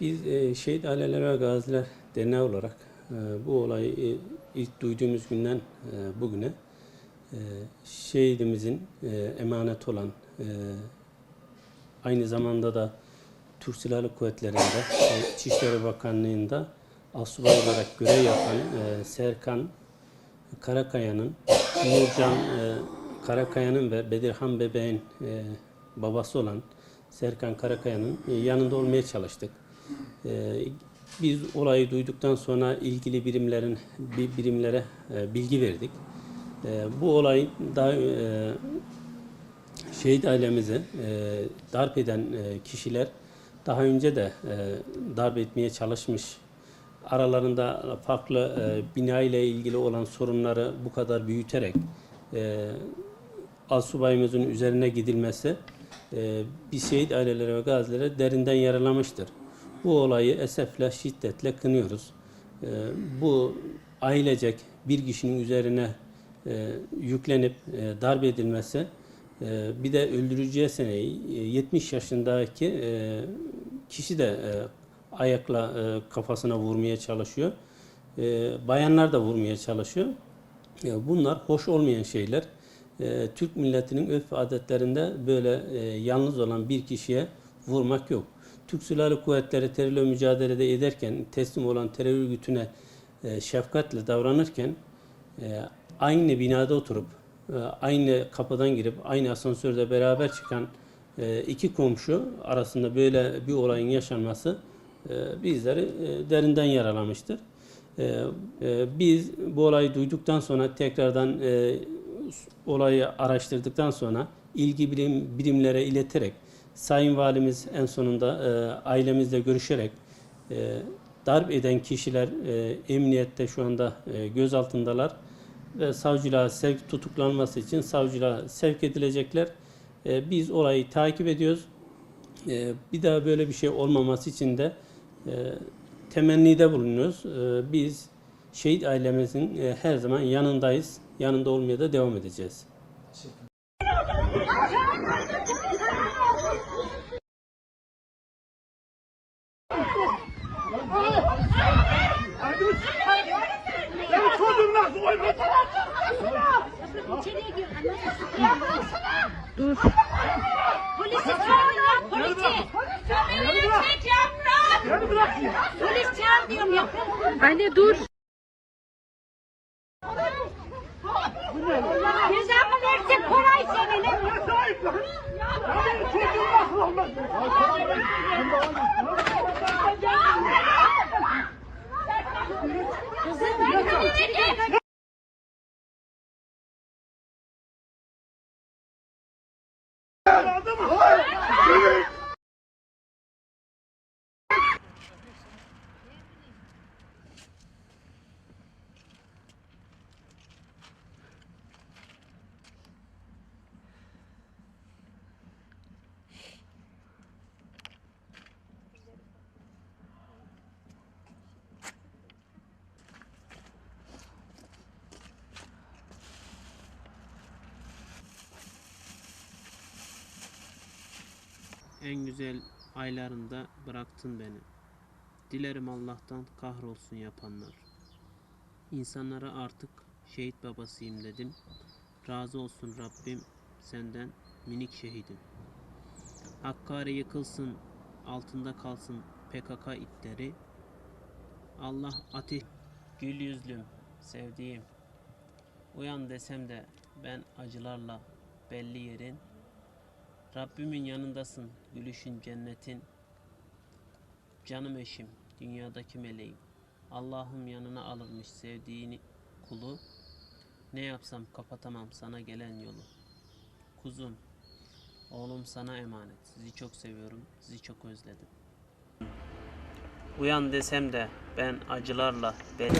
Biz e, Şehit Aileler ve Gaziler Derneği olarak e, bu olayı e, ilk duyduğumuz günden e, bugüne e, şehidimizin e, emanet olan e, aynı zamanda da Türk Silahlı Kuvvetleri'nde e, İçişleri Bakanlığı'nda asubay olarak görev yapan e, Serkan Karakaya'nın, Nurcan e, Karakaya'nın ve Bedirhan Bebeğin e, babası olan Serkan Karakaya'nın e, yanında olmaya çalıştık. E, biz olayı duyduktan sonra ilgili birimlerin bir birimlere e, bilgi verdik. E, bu olay daha e, şehit ailemizi e, darp eden e, kişiler daha önce de e, darp etmeye çalışmış. Aralarında farklı bina ile ilgili olan sorunları bu kadar büyüterek e, asubayımızın üzerine gidilmesi bir şehit aileleri ve gazilere derinden yaralamıştır. Bu olayı esefle, şiddetle kınıyoruz. E, bu ailecek bir kişinin üzerine e, yüklenip e, darp edilmesi e, bir de öldürücüye seneyi e, 70 yaşındaki e, kişi de ayakla kafasına vurmaya çalışıyor. Bayanlar da vurmaya çalışıyor. Bunlar hoş olmayan şeyler. Türk milletinin örf adetlerinde böyle yalnız olan bir kişiye vurmak yok. Türk Silahlı Kuvvetleri terörle mücadelede ederken teslim olan terör örgütüne e, şefkatle davranırken e, aynı binada oturup e, aynı kapıdan girip aynı asansörde beraber çıkan iki komşu arasında böyle bir olayın yaşanması bizleri derinden yaralamıştır. Biz bu olayı duyduktan sonra tekrardan olayı araştırdıktan sonra ilgi birim, birimlere ileterek Sayın Valimiz en sonunda e, ailemizle görüşerek e, darp eden kişiler e, emniyette şu anda e, gözaltındalar ve savcılığa sevk tutuklanması için savcılığa sevk edilecekler. E, biz olayı takip ediyoruz. E, bir daha böyle bir şey olmaması için de e, temennide bulunuyoruz. E, biz şehit ailemizin e, her zaman yanındayız. Yanında olmaya da devam edeceğiz. Benim çocuğum. Dur. Polisi çağır ya polisi. Kömeği çek yavrum. Beni bırak ya. Polis çağır ya. Anne dur. Cezamı versin Koray senin. Benim çocuğum nasıl? 干嘛这？En güzel aylarında bıraktın beni. Dilerim Allah'tan kahrolsun yapanlar. İnsanlara artık şehit babasıyım dedim. Razı olsun Rabbim senden minik şehidim. Hakkari yıkılsın, altında kalsın PKK itleri. Allah ateş gül yüzlüm, sevdiğim. Uyan desem de ben acılarla belli yerin Rabbimin yanındasın, gülüşün cennetin. Canım eşim, dünyadaki meleğim. Allah'ım yanına alırmış sevdiğini kulu. Ne yapsam kapatamam sana gelen yolu. Kuzum, oğlum sana emanet. Sizi çok seviyorum, sizi çok özledim. Uyan desem de ben acılarla ben...